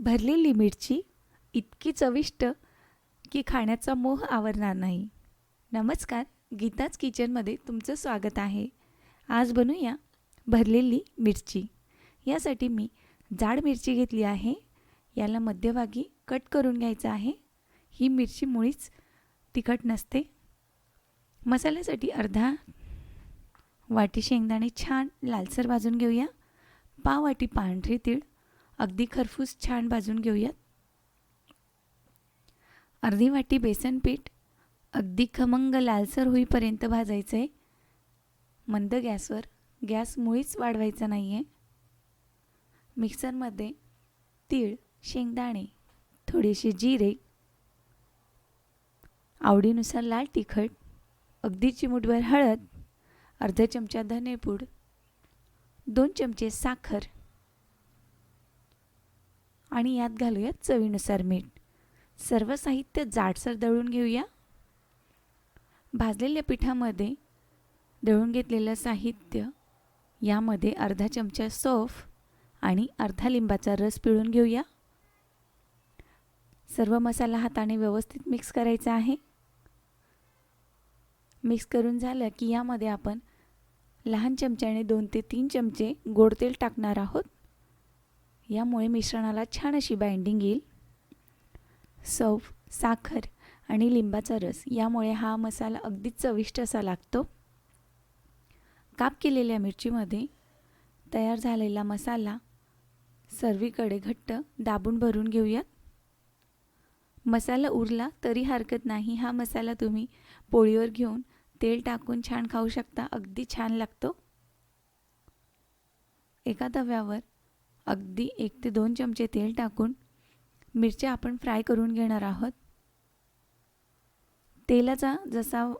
भरलेली मिरची इतकी चविष्ट की खाण्याचा मोह आवरणार नाही. नमस्कार गीताच किचनमध्ये तुमचं स्वागत आहे. आज बनवूया भरलेली मिरची. यासाठी मी जाड मिरची घेतली आहे. याला मध्यभागी कट करून घ्यायचं आहे. ही मिरची मुळीच तिखट नसते. मसाल्यासाठी अर्धा वाटी शेंगदाणे छान लालसर भाजून घेऊया. पाव वाटी पांढरे तीळ अगदी खरफूस छान भाजून घेऊयात. अर्धी वाटी बेसन पीठ अगदी खमंग लालसर होईपर्यंत भाजायचं आहे मंद गॅसवर गॅस मुळीच वाढवायचा नाही आहे मिक्सरमध्ये तीळ शेंगदाणे थोडेसे जिरे आवडीनुसार लाल तिखट अगदी चिमूटभर हळद अर्धा चमचा धनेपूड दोन चमचे साखर आणि यात घालूयात चवीनुसार मीठ. सर्व साहित्य जाडसर दळून घेऊया. भाजलेल्या पिठामध्ये दळून घेतलेलं साहित्य यामध्ये अर्धा चमचा सौफ आणि अर्धा लिंबाचा रस पिळून घेऊया. सर्व मसाला हाताने व्यवस्थित मिक्स करायचा आहे. मिक्स करून झालं की यामध्ये आपण लहान चमच्याने दोन ते तीन चमचे गोड तेल टाकणार आहोत. यामुळे मिश्रणाला छान अशी बाइंडिंग येईल. सौफ साखर आणि लिंबाचा रस यामुळे हा मसाला अगदी चविष्ट असा लागतो. काप केलेल्या मिरचीमध्ये तयार झालेला मसाला सर्वीकडे घट्ट दाबून भरून घेऊयात. मसाला उरला तरी हरकत नाही हा मसाला तुम्ही पोळीवर घेऊन तेल टाकून छान खाऊ शकता अगदी छान लागतो. एका तव्यावर अगदी एक ते दोन चमचे तेल टाकून मिरच्या आपण फ्राय करून घेणार आहोत. तेलाचा जसा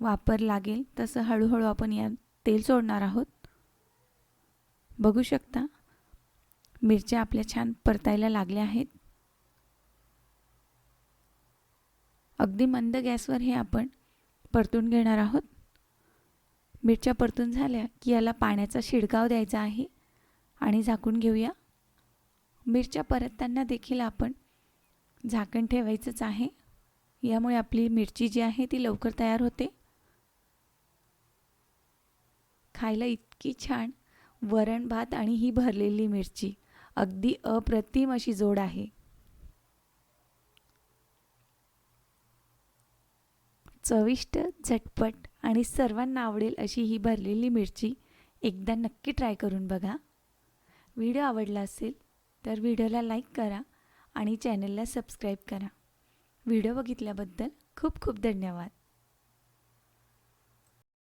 वापर लागेल तसं हळूहळू आपण या तेल सोडणार आहोत. बघू शकता मिरच्या आपल्या छान परतायला लागल्या आहेत. अगदी मंद गॅसवर हे आपण परतून घेणार आहोत. मिरच्या परतून झाल्या की याला पाण्याचा शिडकाव द्यायचा आहे. आणि झाकून घेऊया. मिरच्या परतताना देखील आपण झाकण ठेवायचंच आहे. यामुळे आपली मिरची जी आहे ती लवकर तयार होते. खायला इतकी छान वरण भात आणि ही भरलेली मिरची अगदी अप्रतिम अशी जोड आहे. चविष्ट झटपट आणि सर्वांना आवडेल अशी ही भरलेली मिरची एकदा नक्की ट्राय करून बघा. व्हिडिओ आवडला असेल तर व्हिडिओला लाईक करा आणि चॅनलला सबस्क्राईब करा. व्हिडिओ बघितल्याबद्दल खूप खूप धन्यवाद.